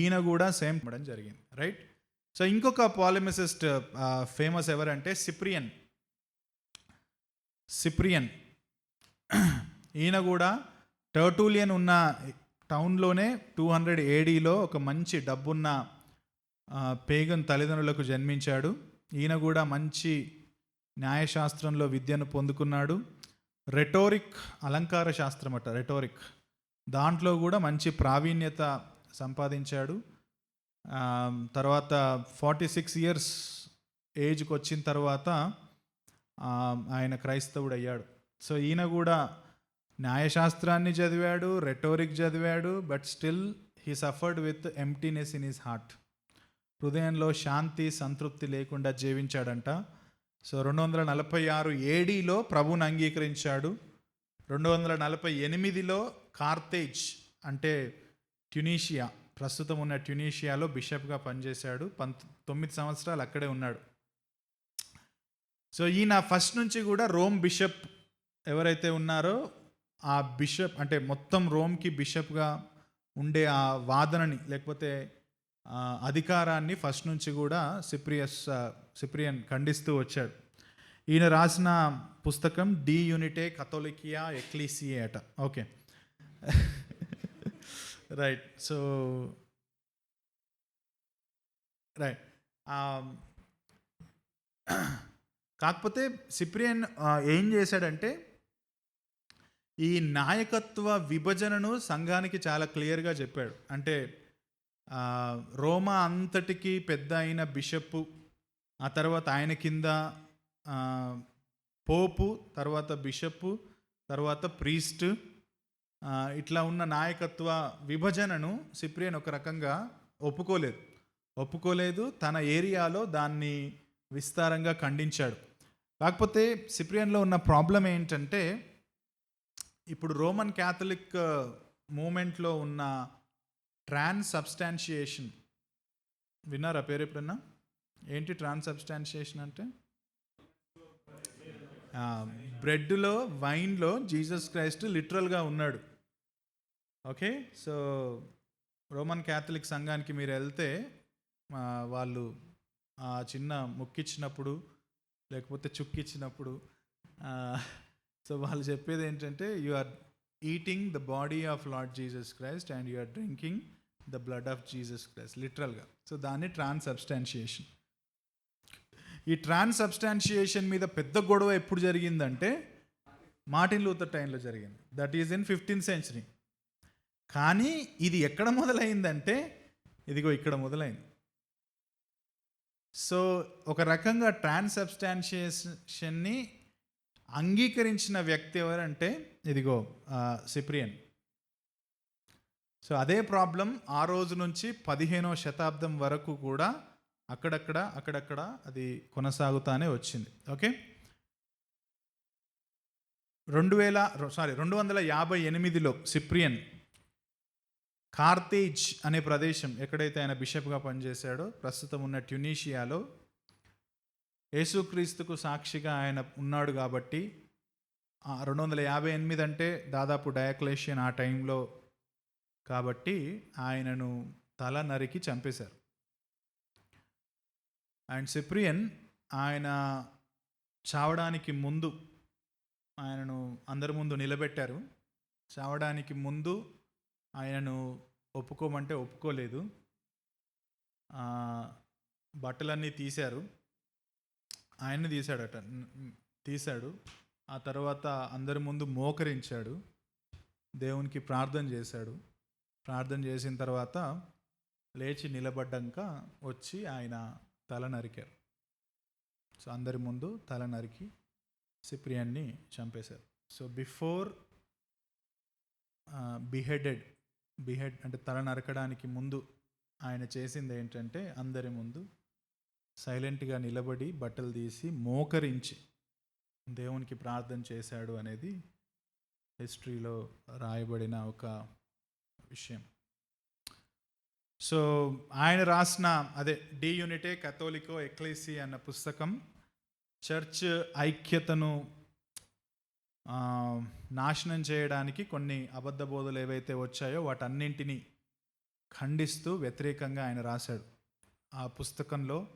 ఈయన కూడా సేమ్ ఇవ్వడం జరిగింది రైట్ సో ఇంకొక పాలిమిసిస్ట్ ఫేమస్ ఎవరంటే సిప్రియన్ సిప్రియన్ ఈయన కూడా టర్టూలియన్ ఉన్న టౌన్లోనే టూ హండ్రెడ్ ఏడీలో ఒక మంచి డబ్బున్న పేగన్ తల్లిదండ్రులకు జన్మించాడు. ఈయన కూడా మంచి న్యాయశాస్త్రంలో విద్యను పొందుకున్నాడు. రెటోరిక్ అలంకార శాస్త్రం అట రెటోరిక్ దాంట్లో కూడా మంచి ప్రావీణ్యత సంపాదించాడు. తర్వాత ఫార్టీ సిక్స్ ఇయర్స్ ఏజ్కి వచ్చిన తర్వాత ఆయన క్రైస్తవుడు అయ్యాడు సో ఈయన కూడా న్యాయశాస్త్రాన్ని చదివాడు రెటోరిక్ చదివాడు but still he suffered with emptiness in his heart హృదయంలో శాంతి సంతృప్తి లేకుండా జీవించాడంట. సో రెండు వందల నలభై ఆరు ఏడీలో ప్రభుని అంగీకరించాడు. రెండు వందల నలభై ఎనిమిదిలో కార్తేజ్ అంటే ట్యునీషియా ప్రస్తుతం ఉన్న ట్యునీషియాలో బిషప్గా పనిచేశాడు. పంత తొమ్మిది సంవత్సరాలు అక్కడే ఉన్నాడు. సో ఈయన ఫస్ట్ నుంచి కూడా రోమ్ బిషప్ ఎవరైతే ఉన్నారో ఆ బిషప్ అంటే మొత్తం రోమ్కి బిషప్గా ఉండే ఆ వాదనని లేకపోతే అధికారాన్ని ఫస్ట్ నుంచి కూడా సిప్రియస్ సిప్రియన్ ఖండిస్తూ వచ్చాడు. ఈయన రాసిన పుస్తకం డి యూనిటే కథోలికియా ఎక్లీసియే అట ఓకే. రైట్ సో రైట్ కాకపోతే సిప్రియన్ ఏం చేశాడంటే ఈ నాయకత్వ విభజనను సంఘానికి చాలా క్లియర్గా చెప్పాడు. అంటే రోమా అంతటికి పెద్ద అయిన బిషప్ ఆ తర్వాత ఆయన కింద పోపు తర్వాత బిషప్ తర్వాత ప్రీస్ట్ ఇట్లా ఉన్న నాయకత్వ విభజనను సిప్రియన్ ఒక రకంగా ఒప్పుకోలేదు. ఒప్పుకోలేదు తన ఏరియాలో దాన్ని విస్తారంగా ఖండించాడు. కాకపోతే సిప్రియన్లో ఉన్న ప్రాబ్లం ఏంటంటే ఇప్పుడు రోమన్ క్యాథలిక్ మూమెంట్లో ఉన్న ట్రాన్స్ సబ్స్టాన్షియేషన్ విన్నారా పేరు ఎప్పుడన్నా? ఏంటి ట్రాన్స్ సబ్స్టాన్షియేషన్ అంటే బ్రెడ్లో వైన్లో జీసస్ క్రైస్ట్ లిటరల్గా ఉన్నాడు. ఓకే? సో రోమన్ క్యాథలిక్ సంఘానికి మీరు వెళ్తే వాళ్ళు ఆ చిన్న ముక్కిచ్చినప్పుడు లేకపోతే చుక్కిచ్చినప్పుడు సో వాళ్ళు చెప్పేది ఏంటంటే you are eating the body of Lord Jesus Christ and you are drinking the blood of Jesus Christ లిటరల్గా సో దాన్ని ట్రాన్స్ సబ్స్టాన్షియేషన్ ఈ ట్రాన్స్ సబ్స్టాన్షియేషన్ మీద పెద్ద గొడవ ఎప్పుడు జరిగిందంటే మార్టిన్ లూథర్ టైంలో జరిగింది. That is in fifteenth century కానీ ఇది ఎక్కడ మొదలైందంటే ఇదిగో ఇక్కడ మొదలైంది. సో ఒక రకంగా ట్రాన్స్ సబ్స్టాన్షియేషన్ని అంగీకరించిన వ్యక్తి ఎవరంటే ఇదిగో సిప్రియన్. సో అదే ప్రాబ్లం ఆ రోజు నుంచి పదిహేనో శతాబ్దం వరకు కూడా అక్కడక్కడ అక్కడక్కడ అది కొనసాగుతానే వచ్చింది. ఓకే? రెండు వేల సారీ రెండు వందల యాభై ఎనిమిదిలో సిప్రియన్ కార్తేజ్ అనే ప్రదేశం ఎక్కడైతే ఆయన బిషప్గా పనిచేశాడో ప్రస్తుతం ఉన్న ట్యునీషియాలో యేసుక్రీస్తుకు సాక్షిగా ఆయన ఉన్నాడు కాబట్టి రెండు వందల యాభై ఎనిమిది అంటే దాదాపు డయాక్లేషియన్ ఆ టైంలో కాబట్టి ఆయనను తల నరికి చంపేశారు. అండ్ సిప్రియన్ ఆయన చావడానికి ముందు ఆయనను అందరి ముందు నిలబెట్టారు. చావడానికి ముందు ఆయనను ఒప్పుకోమంటే ఒప్పుకోలేదు. బట్టలన్నీ తీశారు. ఆయన్ని తీశాడట. తీశాడు. ఆ తర్వాత అందరి ముందు మోకరించాడు. దేవునికి ప్రార్థన చేశాడు. ప్రార్థన చేసిన తర్వాత లేచి నిలబడ్డాక వచ్చి ఆయన తల నరికారు. సో అందరి ముందు తల నరికి సిప్రియాన్ని చంపేశారు. సో బిఫోర్ బిహెడెడ్ బిహెడ్ అంటే తల నరకడానికి ముందు ఆయన చేసింది ఏంటంటే అందరి ముందు సైలెంట్గా నిలబడి బట్టలు తీసి మోకరించి దేవునికి ప్రార్థన చేశాడు అనేది హిస్టరీలో రాయబడిన ఒక విషయం. సో ఆయన రాసిన అదే డి యూనిటే కథోలికో ఎక్లేసి అన్న పుస్తకం చర్చ్ ఐక్యతను నాశనం చేయడానికి కొన్ని అబద్ధ బోధలు ఏవైతే వచ్చాయో వాటన్నింటినీ ఖండిస్తూ వ్యతిరేకంగా ఆయన రాశాడు. ఆ పుస్తకంలో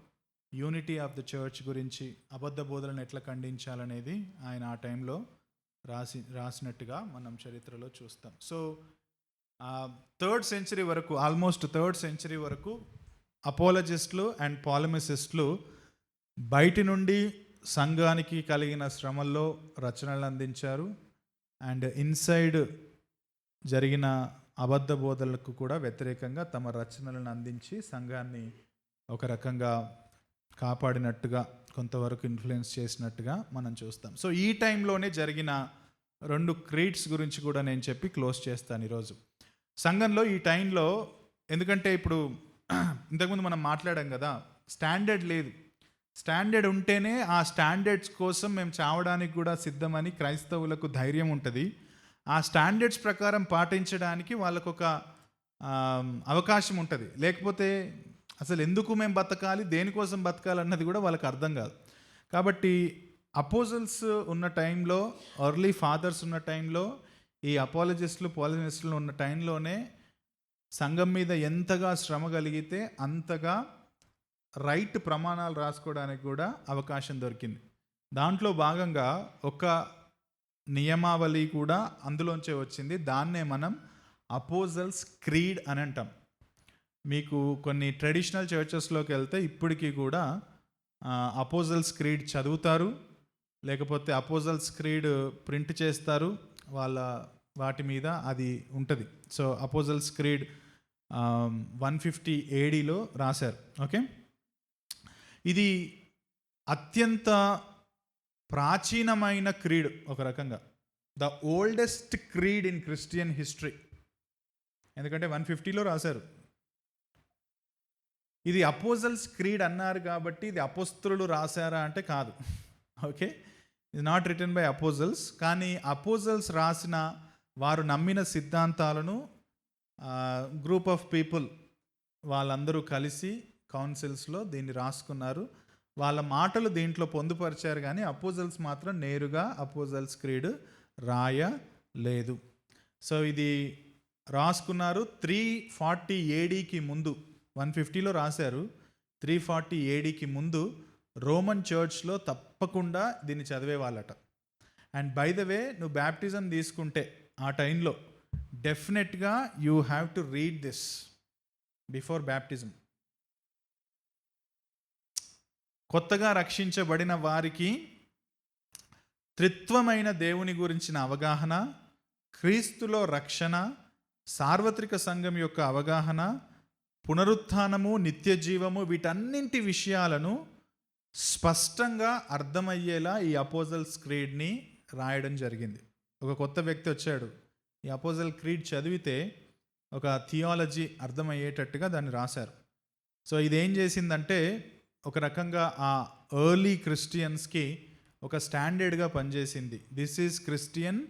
యూనిటీ ఆఫ్ ద చర్చ్ గురించి అబద్ధ బోధలను ఎట్లా ఖండించాలనేది ఆయన ఆ టైంలో రాసి రాసినట్టుగా మనం చరిత్రలో చూస్తాం. సో థర్డ్ సెంచరీ వరకు ఆల్మోస్ట్ థర్డ్ సెంచరీ వరకు అపోలజిస్టులు అండ్ పాలమిసిస్టులు బయటి నుండి సంఘానికి కలిగిన శ్రమల్లో రచనలు అందించారు. అండ్ ఇన్సైడ్ జరిగిన అబద్ధ బోధలకు కూడా వ్యతిరేకంగా తమ రచనలను అందించి సంఘాన్ని ఒక రకంగా కాపాడినట్టుగా కొంతవరకు ఇన్ఫ్లుయెన్స్ చేసినట్టుగా మనం చూస్తాం. సో ఈ టైంలోనే జరిగిన రెండు క్రీడ్స్ గురించి కూడా నేను చెప్పి క్లోజ్ చేస్తాను ఈరోజు. సంఘంలో ఈ టైంలో ఎందుకంటే ఇప్పుడు ఇంతకుముందు మనం మాట్లాడాం కదా స్టాండర్డ్ లేదు. స్టాండర్డ్ ఉంటేనే ఆ స్టాండర్డ్స్ కోసం మేము చావడానికి కూడా సిద్ధమని క్రైస్తవులకు ధైర్యం ఉంటుంది. ఆ స్టాండర్డ్స్ ప్రకారం పాటించడానికి వాళ్ళకు ఒక అవకాశం ఉంటుంది. లేకపోతే అసలు ఎందుకు మేము బతకాలి దేనికోసం బతకాలి అన్నది కూడా వాళ్ళకి అర్థం కాదు. కాబట్టి అపోజల్స్ ఉన్న టైంలో అర్లీ ఫాదర్స్ ఉన్న టైంలో ఈ అపాలజిస్టులు పాలజిస్టులు ఉన్న టైంలోనే సంఘం మీద ఎంతగా శ్రమ కలిగితే అంతగా రైట్ ప్రమాణాలు రాసుకోవడానికి కూడా అవకాశం దొరికింది. దాంట్లో భాగంగా ఒక నియమావళి కూడా అందులోంచే వచ్చింది. దాన్నే మనం అపోజల్స్ క్రీడ్ అని అంటాం. మీకు కొన్ని ట్రెడిషనల్ చర్చెస్లోకి వెళ్తే ఇప్పటికీ కూడా అపోజల్స్ క్రీడ్ చదువుతారు. లేకపోతే అపోజల్స్ క్రీడ్ ప్రింట్ చేస్తారు. వాళ్ళ వాటి మీద అది ఉంటుంది. So apostles creed one fifty ఏడీలో రాశారు. ఓకే? ఇది అత్యంత ప్రాచీనమైన క్రీడ్ ఒక రకంగా. The oldest creed in Christian history. ఎందుకంటే వన్ ఫిఫ్టీలో రాశారు. ఇది అపోజల్స్ క్రీడ్ అన్నారు కాబట్టి ఇది అపోస్తులు రాశారా అంటే కాదు. ఓకే? ఇది నాట్ రిటర్న్ బై అపోజల్స్ కానీ అపోజల్స్ రాసిన వారు నమ్మిన సిద్ధాంతాలను గ్రూప్ ఆఫ్ పీపుల్ వాళ్ళందరూ కలిసి కౌన్సిల్స్లో దీన్ని రాసుకున్నారు. వాళ్ళ మాటలు దీంట్లో పొందుపరిచారు కానీ అపోజల్స్ మాత్రం నేరుగా అపోజల్స్ క్రీడ్ రాయలేదు సో ఇది రాసుకున్నారు. త్రీ ఫార్టీ ఏడీకి ముందు వన్ ఫిఫ్టీలో రాశారు. త్రీ ఫార్టీ ఏడీకి ముందు రోమన్ చర్చ్లో తప్పకుండా దీన్ని చదివే వాళ్ళట అండ్ బై ద వే నువ్వు బ్యాప్టిజం తీసుకుంటే ఆ టైంలో డెఫినెట్గా you have to read this before baptism. కొత్తగా రక్షించబడిన వారికి త్రిత్వమైన దేవుని గురించిన అవగాహన క్రీస్తులో రక్షణ సార్వత్రిక సంఘం యొక్క అవగాహన పునరుత్నము నిత్య జీవము వీటన్నింటి విషయాలను స్పష్టంగా అర్థమయ్యేలా ఈ అపోజల్ క్రీడ్ని రాయడం జరిగింది. ఒక కొత్త వ్యక్తి వచ్చాడు. ఈ అపోజల్ క్రీడ్ చదివితే ఒక థియాలజీ అర్థమయ్యేటట్టుగా దాన్ని రాశారు. సో ఇదేం చేసిందంటే ఒక రకంగా ఆ ఎర్లీ క్రిస్టియన్స్కి ఒక స్టాండర్డ్గా పనిచేసింది. దిస్ ఈజ్ క్రిస్టియన్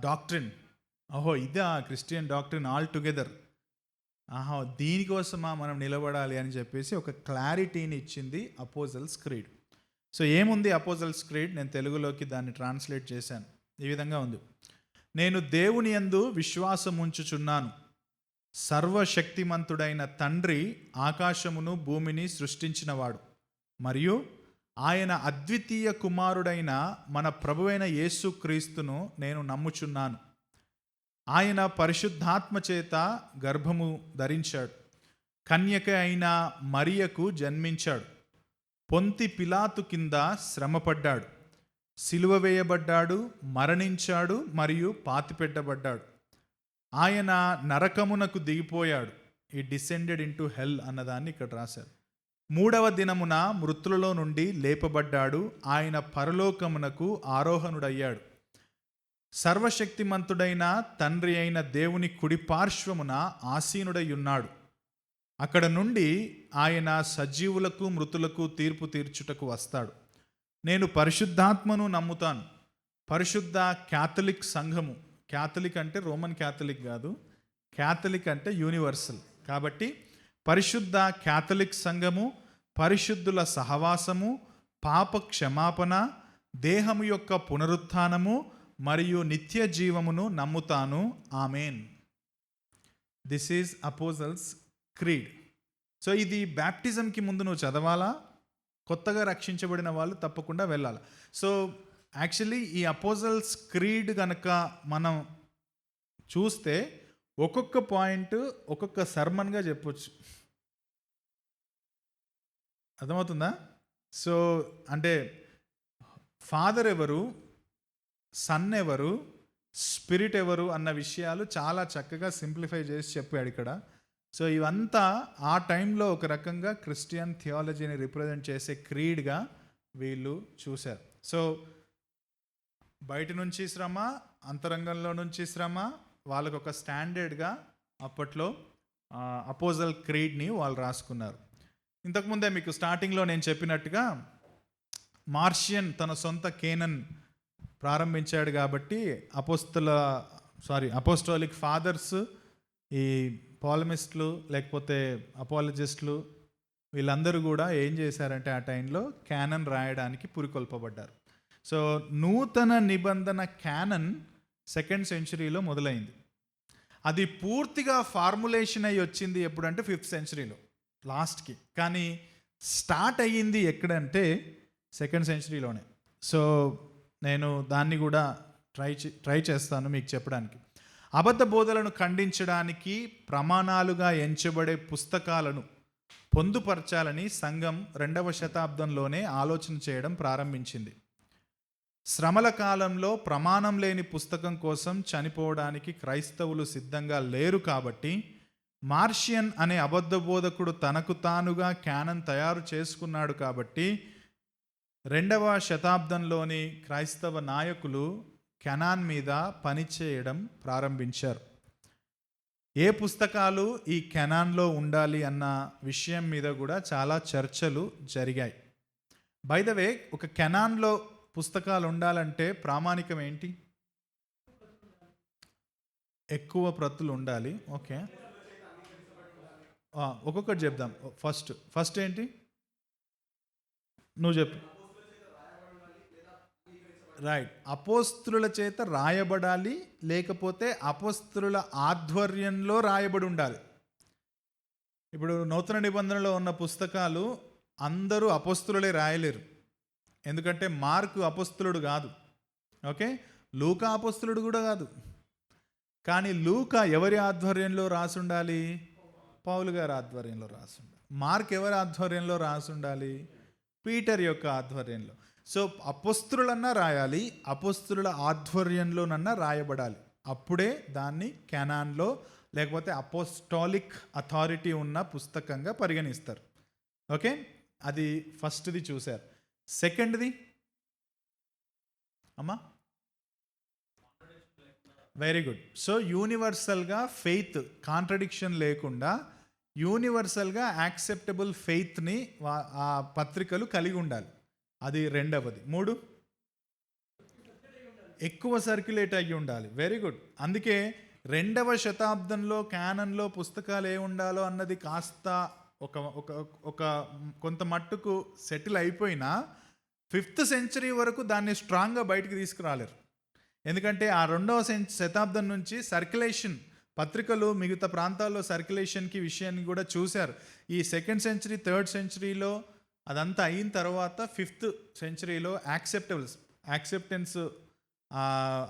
డాక్ట్రిన్ ఓహో ఆ క్రిస్టియన్ డాక్ట్రిన్ ఆల్ టుగెదర్ ఆహా దీనికోసమా మనం నిలబడాలి అని చెప్పేసి ఒక క్లారిటీని ఇచ్చింది అపోజల్స్ క్రీడ్ సో ఏముంది అపోజల్స్ క్రీడ్ నేను తెలుగులోకి దాన్ని ట్రాన్స్లేట్ చేశాను. ఈ విధంగా ఉంది. నేను దేవుని యందు విశ్వాసం ఉంచుచున్నాను సర్వశక్తిమంతుడైన తండ్రి ఆకాశమును భూమిని సృష్టించినవాడు. మరియు ఆయన అద్వితీయ కుమారుడైన మన ప్రభువైన యేసుక్రీస్తును నేను నమ్ముచున్నాను. ఆయన పరిశుద్ధాత్మ చేత గర్భము ధరించాడు. కన్యక అయిన మరియకు జన్మించాడు. పొంతి పిలాతు కింద శ్రమపడ్డాడు. సిలువ వేయబడ్డాడు మరణించాడు మరియు పాతిపెట్టబడ్డాడు. ఆయన నరకమునకు దిగిపోయాడు. ఈ డిసెండెడ్ ఇంటూ హెల్ అన్నదాన్ని ఇక్కడ రాశారు. మూడవ దినమున మృతులలో నుండి లేపబడ్డాడు. ఆయన పరలోకమునకు ఆరోహణుడయ్యాడు. సర్వశక్తిమంతుడైన తండ్రి అయిన దేవుని కుడి పార్శ్వమున ఆసీనుడై ఉన్నాడు అక్కడ నుండి ఆయన సజీవులకు మృతులకు తీర్పు తీర్చుటకు వస్తాడు. నేను పరిశుద్ధాత్మను నమ్ముతాను. పరిశుద్ధ క్యాథలిక్ సంఘము క్యాథలిక్ అంటే రోమన్ క్యాథలిక్ కాదు. క్యాథలిక్ అంటే యూనివర్సల్. కాబట్టి పరిశుద్ధ క్యాథలిక్ సంఘము పరిశుద్ధుల సహవాసము పాప క్షమాపణ దేహము యొక్క పునరుత్థానము మరియు నిత్య జీవమును నమ్ముతాను. Amen. This is apostles creed so ఇది బ్యాప్టిజంకి ముందు నువ్వు చదవాలా? కొత్తగా రక్షించబడిన వాళ్ళు తప్పకుండా వెళ్ళాలి? సో యాక్చువల్లీ ఈ అపోజల్స్ క్రీడ్ కనుక మనం చూస్తే ఒక్కొక్క పాయింట్ ఒక్కొక్క సర్మన్గా చెప్పొచ్చు. అర్థమవుతుందా? సో అంటే ఫాదర్ ఎవరు సన్ ఎవరు స్పిరిట్ ఎవరు అన్న విషయాలు చాలా చక్కగా సింప్లిఫై చేసి చెప్పాడు ఇక్కడ. సో ఇవంతా ఆ టైంలో ఒక రకంగా క్రిస్టియన్ థియాలజీని రిప్రజెంట్ చేసే క్రీడ్గా వీళ్ళు చూశారు. సో బయట నుంచి శ్రమ అంతరంగంలో నుంచి శ్రమ వాళ్ళకు ఒక స్టాండర్డ్గా అప్పట్లో అపోజల్ క్రీడ్ని వాళ్ళు రాసుకున్నారు. ఇంతకుముందే మీకు స్టార్టింగ్లో నేను చెప్పినట్టుగా మార్షియన్ తన సొంత కేనన్ ప్రారంభించాడు కాబట్టి అపోస్తుల సారీ అపోస్టోలిక్ ఫాదర్స్ ఈ పాలమిస్టులు లేకపోతే అపాలజిస్టులు వీళ్ళందరూ కూడా ఏం చేశారంటే ఆ టైంలో క్యానన్ రాయడానికి పురికొల్పబడ్డారు. సో నూతన నిబంధన క్యానన్ సెకండ్ సెంచరీలో మొదలైంది. అది పూర్తిగా ఫార్ములేషన్ అయ్యి వచ్చింది ఎప్పుడంటే ఫిఫ్త్ సెంచరీలో లాస్ట్కి. కానీ స్టార్ట్ అయ్యింది ఎక్కడంటే సెకండ్ సెంచరీలోనే. సో నేను దాన్ని కూడా ట్రై చే- ట్రై చేస్తాను మీకు చెప్పడానికి. అబద్ధ బోధలను ఖండించడానికి ప్రమాణాలుగా ఎంచబడే పుస్తకాలను పొందుపరచాలని సంఘం రెండవ శతాబ్దంలోనే ఆలోచన చేయడం ప్రారంభించింది. శ్రమల కాలంలో ప్రమాణం లేని పుస్తకం కోసం చనిపోవడానికి క్రైస్తవులు సిద్ధంగా లేరు కాబట్టి మార్షియన్ అనే అబద్ధ బోధకుడు తనకు తానుగా క్యానన్ తయారు చేసుకున్నాడు కాబట్టి రెండవ శతాబ్దంలోని క్రైస్తవ నాయకులు కెనాన్ మీద పనిచేయడం ప్రారంభించారు. ఏ పుస్తకాలు ఈ కెనాన్లో ఉండాలి అన్న విషయం మీద కూడా చాలా చర్చలు జరిగాయి. బై ద వే ఒక కెనాన్లో పుస్తకాలు ఉండాలంటే ప్రామాణికం ఏంటి ఎక్కువ ప్రతులు ఉండాలి ఓకే ఒక్కొక్కటి చెప్దాం. ఫస్ట్ ఫస్ట్ ఏంటి? నువ్వు చెప్పు. రైట్. అపోస్తుల చేత రాయబడాలి లేకపోతే అపోస్తుల ఆధ్వర్యంలో రాయబడి ఉండాలి ఇప్పుడు నూతన నిబంధనలో ఉన్న పుస్తకాలు అందరూ అపోస్తులే రాయలేరు. ఎందుకంటే మార్కు అపస్తులుడు కాదు. ఓకే? లూకా అపస్తులుడు కూడా కాదు. కానీ లూకా ఎవరి ఆధ్వర్యంలో రాసుండాలి? పౌలు గారి ఆధ్వర్యంలో రాసుండాలి. మార్క్ ఎవరి ఆధ్వర్యంలో రాసుండాలి? పీటర్ యొక్క ఆధ్వర్యంలో. సో అపస్తులన్నా రాయాలి అపస్తుల ఆధ్వర్యంలోనన్నా రాయబడాలి. అప్పుడే దాన్ని కెనాన్లో లేకపోతే అపోస్టాలిక్ అథారిటీ ఉన్న పుస్తకంగా పరిగణిస్తారు. ఓకే? అది ఫస్ట్ది చూశారు. సెకండ్ది? అమ్మా? Very good. సో యూనివర్సల్గా ఫెయిత్ కాంట్రడిక్షన్ లేకుండా యూనివర్సల్గా యాక్సెప్టబుల్ ఫెయిత్ని ఆ పత్రికలు కలిగి ఉండాలి. అది రెండవది. మూడు? ఎక్కువ సర్క్యులేట్ అయ్యి ఉండాలి. Very good. అందుకే రెండవ శతాబ్దంలో క్యానన్లో పుస్తకాలు ఏ ఉండాలో అన్నది కాస్త ఒక ఒక ఒక కొంత మట్టుకు సెటిల్ అయిపోయినా ఫిఫ్త్ సెంచరీ వరకు దాన్ని స్ట్రాంగ్గా బయటికి తీసుకురాలేరు. ఎందుకంటే ఆ రెండవ సెం- శతాబ్దం నుంచి సర్క్యులేషన్ పత్రికలు మిగతా ప్రాంతాల్లో సర్క్యులేషన్కి విషయాన్ని కూడా చూశారు. ఈ సెకండ్ సెంచరీ థర్డ్ సెంచరీలో అదంతా అయిన తర్వాత ఫిఫ్త్ సెంచరీలో యాక్సెప్టబుల్స్ యాక్సెప్టెన్స్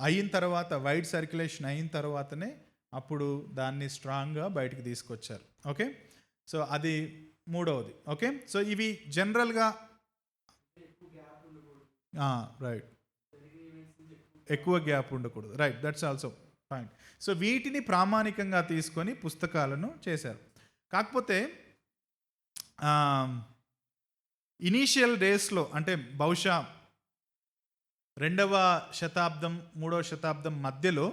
అయిన తర్వాత వైడ్ సర్క్యులేషన్ అయిన తర్వాతనే అప్పుడు దాన్ని స్ట్రాంగ్గా బయటికి తీసుకొచ్చారు. ఓకే? సో అది మూడవది ఓకే? సో ఇవి జనరల్గా రైట్ ఎక్కువ గ్యాప్ ఉండకూడదు. Right that's also point so వీటిని ప్రామాణికంగా తీసుకొని పుస్తకాలను చేశారు. కాకపోతే ఇనీషియల్ డేస్లో అంటే బహుశా రెండవ శతాబ్దం మూడవ శతాబ్దం మధ్యలో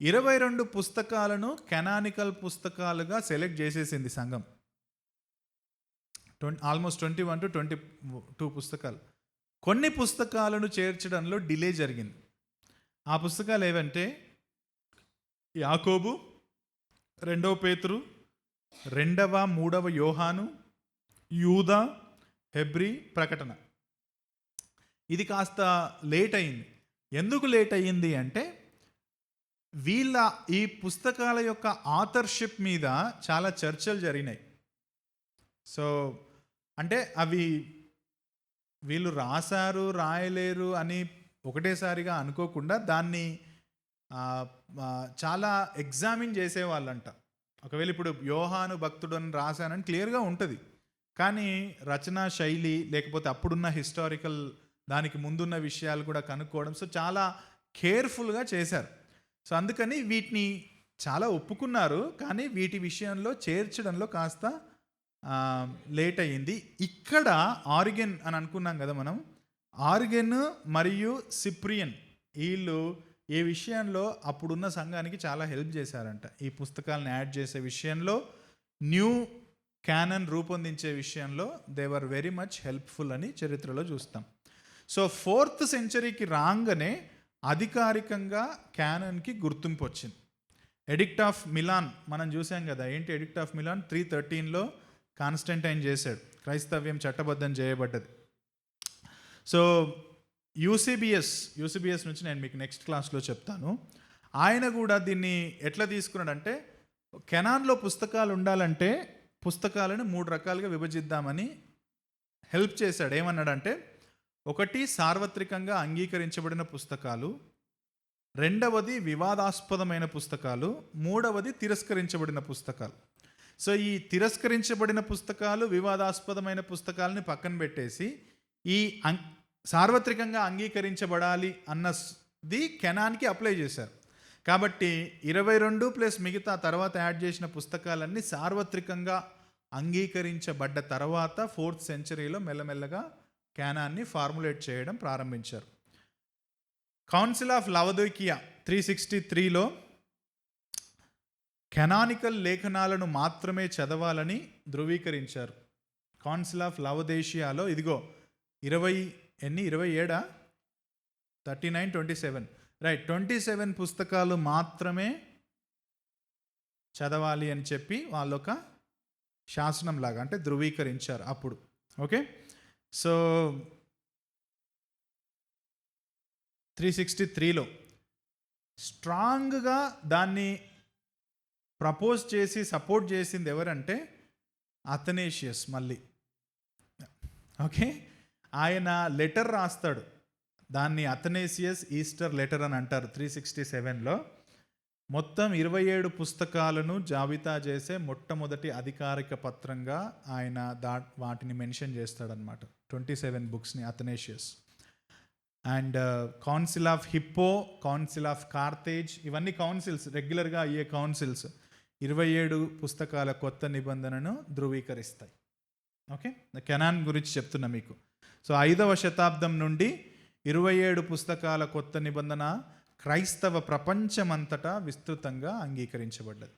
ఇరవై రెండు పుస్తకాలను కెనానికల్ పుస్తకాలుగా సెలెక్ట్ చేసేసింది సంఘం. Twenty almost twenty one to twenty two పుస్తకాలు. కొన్ని పుస్తకాలను చేర్చడంలో డిలే జరిగింది. ఆ పుస్తకాలు ఏవంటే యాకోబు రెండవ పేతురు రెండవ మూడవ యోహాను యూదా హెబ్రి ప్రకటన. ఇది కాస్త లేట్ అయింది. ఎందుకు లేట్ అయ్యింది అంటే వీళ్ళ ఈ పుస్తకాల యొక్క ఆథర్షిప్ మీద చాలా చర్చలు జరిగినాయి. సో అంటే అవి వీళ్ళు రాశారు రాయలేరు అని ఒకటేసారిగా అనుకోకుండా దాన్ని చాలా ఎగ్జామిన్ చేసేవాళ్ళంట. ఒకవేళ ఇప్పుడు యోహాను భక్తుడు అని రాశానని క్లియర్గా ఉంటుంది. కానీ రచనా శైలి లేకపోతే అప్పుడున్న హిస్టారికల్ దానికి ముందున్న విషయాలు కూడా కనుక్కోవడం సో చాలా కేర్ఫుల్గా చేశారు. సో అందుకని వీటిని చాలా ఒప్పుకున్నారు కానీ వీటి విషయంలో చేర్చడంలో కాస్త లేట్ అయ్యింది. ఇక్కడ ఆరిగెన్ అని అనుకున్నాం కదా మనం ఆరిగెన్ మరియు సిప్రియన్ వీళ్ళు ఈ విషయంలో అప్పుడున్న సంఘానికి చాలా హెల్ప్ చేశారంట. ఈ పుస్తకాలను యాడ్ చేసే విషయంలో న్యూ క్యానన్ రూపొందించే విషయంలో దేవర్ వెరీ మచ్ హెల్ప్ఫుల్ అని చరిత్రలో చూస్తాం. సో ఫోర్త్ సెంచరీకి రాగానే అధికారికంగా క్యానన్కి గుర్తింపు వచ్చింది. ఎడిక్ట్ ఆఫ్ మిలాన్ మనం చూసాం కదా ఏంటి ఎడిక్ట్ ఆఫ్ మిలాన్? త్రీ థర్టీన్లో కాన్స్టంటైన్ చేశాడు. క్రైస్తవ్యం చట్టబద్ధం చేయబడ్డది. సో యూసీబీఎస్ యూసీబీఎస్ నుంచి నేను మీకు నెక్స్ట్ క్లాస్లో చెప్తాను. ఆయన కూడా దీన్ని ఎట్లా తీసుకున్నాడంటే కెనాన్లో పుస్తకాలు ఉండాలంటే పుస్తకాలను మూడు రకాలుగా విభజిద్దామని హెల్ప్ చేశాడు. ఏమన్నాడంటే ఒకటి సార్వత్రికంగా అంగీకరించబడిన పుస్తకాలు రెండవది వివాదాస్పదమైన పుస్తకాలు మూడవది తిరస్కరించబడిన పుస్తకాలు. సో ఈ తిరస్కరించబడిన పుస్తకాలు వివాదాస్పదమైన పుస్తకాలని పక్కన పెట్టేసి ఈ అం సార్వత్రికంగా అంగీకరించబడాలి అన్నది కెనాన్కి అప్లై చేశారు. కాబట్టి ఇరవై రెండు ప్లస్ మిగతా తర్వాత యాడ్ చేసిన పుస్తకాలన్నీ సార్వత్రికంగా అంగీకరించబడ్డ తర్వాత ఫోర్త్ సెంచరీలో మెల్లమెల్లగా క్యానాన్ని ఫార్ములేట్ చేయడం ప్రారంభించారు. Council of Laodicea three sixty త్రీలో కెనానికల్ లేఖనాలను మాత్రమే చదవాలని ధృవీకరించారు. కౌన్సిల్ ఆఫ్ లవదేషియాలో ఇదిగో ఇరవై ఎన్ని ఇరవై ఏడా? Thirty nine twenty seven. Right twenty seven పుస్తకాలు మాత్రమే చదవాలి అని చెప్పి వాళ్ళొక శాసనం లాగా అంటే ధృవీకరించారు అప్పుడు. ఓకే సో త్రీ సిక్స్టీ త్రీలో స్ట్రాంగ్గా దాన్ని ప్రపోజ్ చేసి సపోర్ట్ చేసింది ఎవరంటే అథనేషియస్ మళ్ళీ. ఓకే? ఆయన లెటర్ రాస్తాడు. దాన్ని అథనేసియస్ ఈస్టర్ లెటర్ అని అంటారు త్రీ సిక్స్టీ సెవెన్లో మొత్తం ఇరవై ఏడు పుస్తకాలను జాబితా చేసే మొట్టమొదటి అధికారిక పత్రంగా ఆయన దా వాటిని మెన్షన్ చేస్తాడనమాట twenty seven బుక్స్ని Athanasius. And council of Hippo council of Carthage ఇవన్నీ కౌన్సిల్స్ రెగ్యులర్గా అయ్యే కౌన్సిల్స్ ఇరవై ఏడు పుస్తకాల కొత్త నిబంధనను ధృవీకరిస్తాయి. ఓకే? కెనాన్ గురించి చెప్తున్నా మీకు. సో ఐదవ శతాబ్దం నుండి ఇరవై ఏడు పుస్తకాల కొత్త నిబంధన క్రైస్తవ ప్రపంచమంతటా విస్తృతంగా అంగీకరించబడ్డది.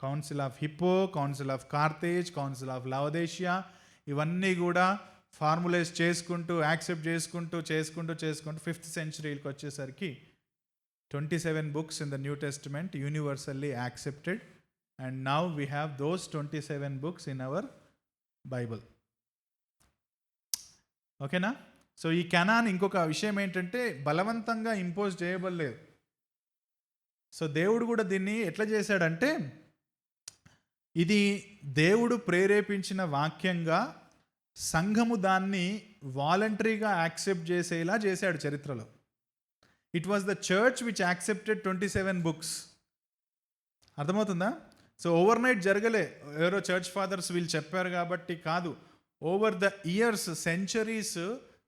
Council of Hippo council of Carthage council of Laodicea ఇవన్నీ కూడా ఫార్ములేస్ చేసుకుంటూ యాక్సెప్ట్ చేసుకుంటూ చేసుకుంటూ చేసుకుంటూ ఫిఫ్త్ సెంచరీకి వచ్చేసరికి twenty seven books in the New Testament universally accepted. And now we have those twenty seven books in our Bible. ఓకేనా? So ఈ కెనాన్ ఇంకొక విషయం ఏంటంటే బలవంతంగా ఇంపోజ్ చేయబడలేదు. సో దేవుడు కూడా దీన్ని ఎట్లా చేశాడంటే ఇది దేవుడు ప్రేరేపించిన వాక్యంగా సంఘము దాన్ని వాలంటరీగా యాక్సెప్ట్ చేసేలా చేశాడు చరిత్రలో. It was the church which accepted twenty seven books అర్థమవుతుందా? సో ఓవర్ నైట్ జరగలే. ఎవరో చర్చ్ ఫాదర్స్ వీళ్ళు చెప్పారు కాబట్టి కాదు. ఓవర్ ద ఇయర్స్ సెంచరీస్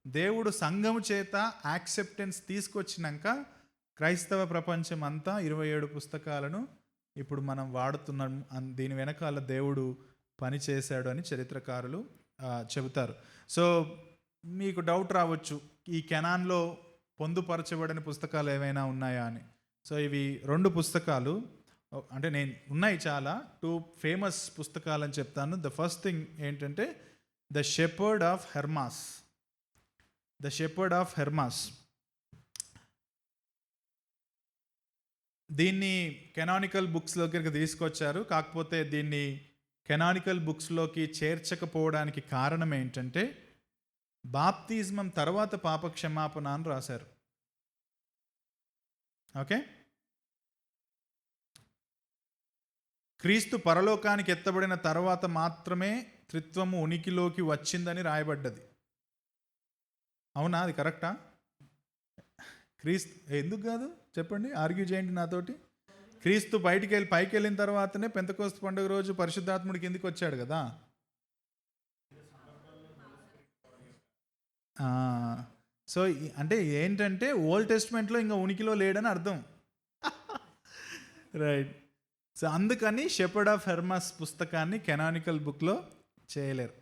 దేవుడు సంఘము చేత యాక్సెప్టెన్స్ తీసుకొచ్చినాక క్రైస్తవ ప్రపంచం అంతా ఇరవై ఏడు పుస్తకాలను ఇప్పుడు మనం వాడుతున్నాం. దీని వెనకాల దేవుడు పని చేశాడు అని చరిత్రకారులు చెబుతారు. సో మీకు డౌట్ రావచ్చు ఈ కెనాన్లో పొందుపరచబడిన పుస్తకాలు ఏవైనా ఉన్నాయా అని. సో ఇవి రెండు పుస్తకాలు అంటే నేను ఉన్నాయి చాలా టూ ఫేమస్ పుస్తకాలు అని చెప్తాను. ద ఫస్ట్ థింగ్ ఏంటంటే the Shepherd of Hermas. The Shepherd of Hermas. దీన్ని కెనానికల్ బుక్స్లోకి తీసుకొచ్చారు కాకపోతే దీన్ని కెనానికల్ బుక్స్లోకి చేర్చకపోవడానికి కారణం ఏంటంటే బాప్తిజమం తర్వాత పాప క్షమాపణ అని రాశారు. ఓకే? క్రీస్తు పరలోకానికి ఎత్తబడిన తర్వాత మాత్రమే త్రిత్వము ఉనికిలోకి వచ్చిందని రాయబడ్డది. అవునా? అది కరెక్టా? క్రీస్తు ఎందుకు కాదు? చెప్పండి ఆర్గ్యూ చేయండి నాతోటి. క్రీస్తు బయటికి వెళ్ళి పైకి వెళ్ళిన తర్వాతనే పెంతకోస్తు పండుగ రోజు పరిశుద్ధాత్ముడి కిందికి వచ్చాడు కదా? సో అంటే ఏంటంటే ఓల్డ్ టెస్ట్మెంట్లో ఇంకా ఉనికిలో లేడని అర్థం. రైట్. సో అందుకని షెపర్డ్ ఆఫ్ హెర్మస్ పుస్తకాన్ని కెనానికల్ బుక్లో చేయలేరు.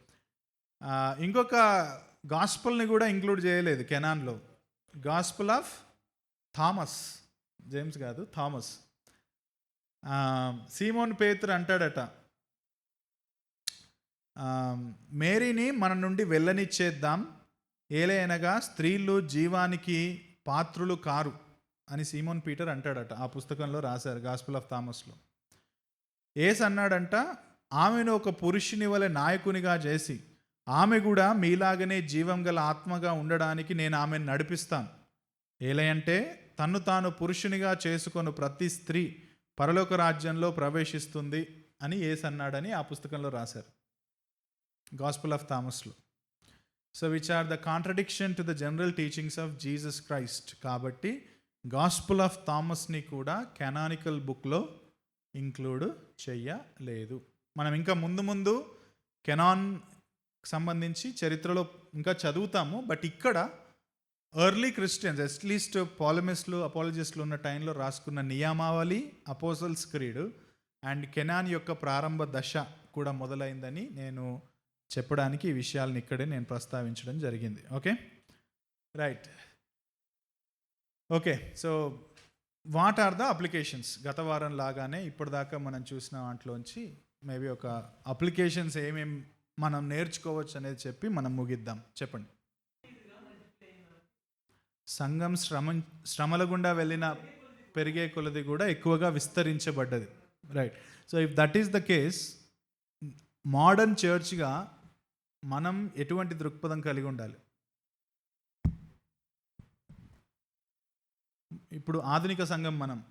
ఇంకొక గాస్పుల్ని కూడా ఇంక్లూడ్ చేయలేదు కెనాన్లో. Gospel of Thomas. జేమ్స్ కాదు థామస్. సీమోన్ పేతురు అంటాడట మేరీని మన నుండి వెళ్ళనిచ్చేద్దాం. ఏలైనగా స్త్రీలు జీవానికి పాత్రులు కారు అని సీమోన్ పీటర్ అంటాడట ఆ పుస్తకంలో రాశారు గాస్పుల్ ఆఫ్ థామస్లో. ఏస్ అన్నాడంట ఆమెను ఒక పురుషుని వలె నాయకునిగా చేసి ఆమె కూడా మీలాగనే జీవం గల ఆత్మగా ఉండడానికి నేను ఆమెను నడిపిస్తాను. ఏలయంటే తన్ను తాను పురుషునిగా చేసుకొని ప్రతి స్త్రీ పరలోక రాజ్యంలో ప్రవేశిస్తుంది అని ఏస్ అన్నాడని ఆ పుస్తకంలో రాశారు. Gospel of థామస్లో so which are the contradiction to the general teachings of Jesus Christ కాబట్టి గాస్పుల్ ఆఫ్ థామస్ని కూడా కెనానికల్ బుక్లో ఇంక్లూడ్ చెయ్యలేదు మనం ఇంకా ముందు ముందు కెనాన్ సంబంధించి చరిత్రలో ఇంకా చదువుతాము. బట్ ఇక్కడ ఎర్లీ క్రిస్టియన్స్ అట్లీస్ట్ పాలమిస్ట్లు అపాలజిస్టులు ఉన్న టైంలో రాసుకున్న నియామావళి అపోజల్స్ క్రీడ్ అండ్ కెనాన్ యొక్క ప్రారంభ దశ కూడా మొదలైందని నేను చెప్పడానికి ఈ విషయాలను ఇక్కడే నేను ప్రస్తావించడం జరిగింది. Okay? Right. Okay. So what are the applications? గత వారం లాగానే ఇప్పటిదాకా మనం చూసిన వాటిలోంచి మేబీ ఒక అప్లికేషన్స్ ఏమేమి మనం నేర్చుకోవచ్చు అనేది చెప్పి మనం ముగిద్దాం. చెప్పండి. సంఘం శ్రమ శ్రమల గుండా వెళ్ళిన పెరిగే కొలది కూడా ఎక్కువగా విస్తరించబడ్డది. Right so if that is the case modern చర్చ్గా మనం ఎటువంటి దృక్పథం కలిగి ఉండాలి? ఇప్పుడు ఆధునిక సంఘం మనం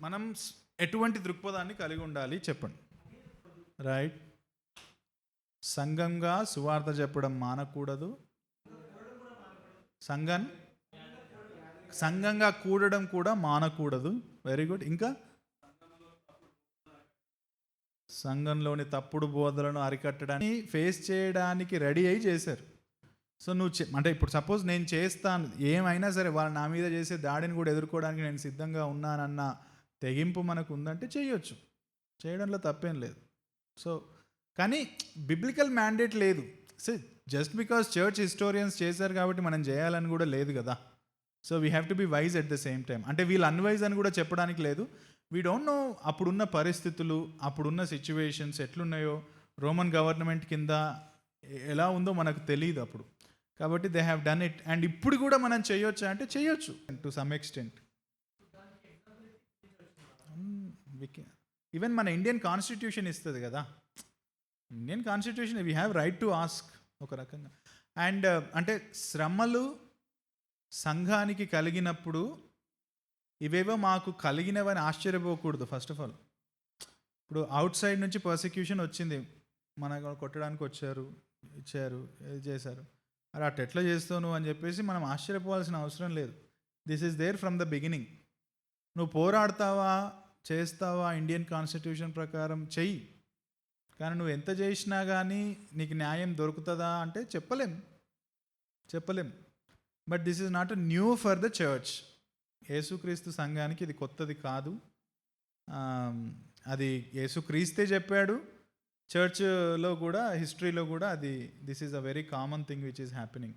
మనం ఎటువంటి దృక్పథాన్ని కలిగి ఉండాలి? చెప్పండి. రైట్ సంఘంగా సువార్త చెప్పడం మానకూడదు. సంఘం సంఘంగా కూడడం కూడా మానకూడదు. వెరీ గుడ్ ఇంకా? సంఘంలోని తప్పుడు బోధలను అరికట్టడాన్ని ఫేస్ చేయడానికి రెడీ అయి చేశారు. సో నువ్వు చే- అంటే ఇప్పుడు సపోజ్ నేను చేస్తాను. ఏమైనా సరే వాళ్ళు నా మీద చేసే దాడిని కూడా ఎదుర్కోవడానికి నేను సిద్ధంగా ఉన్నానన్న తెగింపు మనకు ఉందంటే చేయొచ్చు. చేయడంలో తప్పేం లేదు. సో కానీ బిబ్లికల్ మ్యాండేట్ లేదు. So just because church historians చేశారు కాబట్టి మనం చేయాలని కూడా లేదు కదా. So we have to be wise at the same time అంటే వీళ్ళు అన్వైజ్ అని కూడా చెప్పడానికి లేదు. వీ డోంట్ నో అప్పుడున్న పరిస్థితులు అప్పుడున్న సిచ్యువేషన్స్ ఎట్లున్నాయో రోమన్ గవర్నమెంట్ కింద ఎలా ఉందో మనకు తెలియదు అప్పుడు. కాబట్టి they have done it and ఇప్పుడు కూడా మనం చేయొచ్చా అంటే చేయొచ్చు టు సమ్ ఎక్స్టెంట్ ఈవెన్ మన ఇండియన్ కాన్స్టిట్యూషన్ ఇస్తుంది కదా. Indian constitution we have right to ask ఒక రకంగా. అండ్ uh, అంటే శ్రమలు సంఘానికి కలిగినప్పుడు ఇవేవో మాకు కలిగినవని ఆశ్చర్యపోకూడదు ఫస్ట్ ఆఫ్ ఆల్ ఇప్పుడు అవుట్ సైడ్ నుంచి పర్సిక్యూషన్ వచ్చింది. మన కొట్టడానికి వచ్చారు ఇచ్చారు ఇది చేశారు. అరే అట్ ఎట్లా చేస్తావు నువ్వు అని చెప్పేసి మనం ఆశ్చర్యపోవాల్సిన అవసరం లేదు. This is there from the beginning నువ్వు పోరాడతావా చేస్తావా ఇండియన్ కాన్స్టిట్యూషన్ ప్రకారం చెయ్యి. కానీ నువ్వు ఎంత చేసినా కానీ నీకు న్యాయం దొరుకుతుందా అంటే చెప్పలేం. చెప్పలేం. But this is not new for the church యేసుక్రీస్తు సంఘానికి ఇది కొత్తది కాదు. అది యేసుక్రీస్తే చెప్పాడు. చర్చ్లో కూడా హిస్టరీలో కూడా అది this is a very common thing which is happening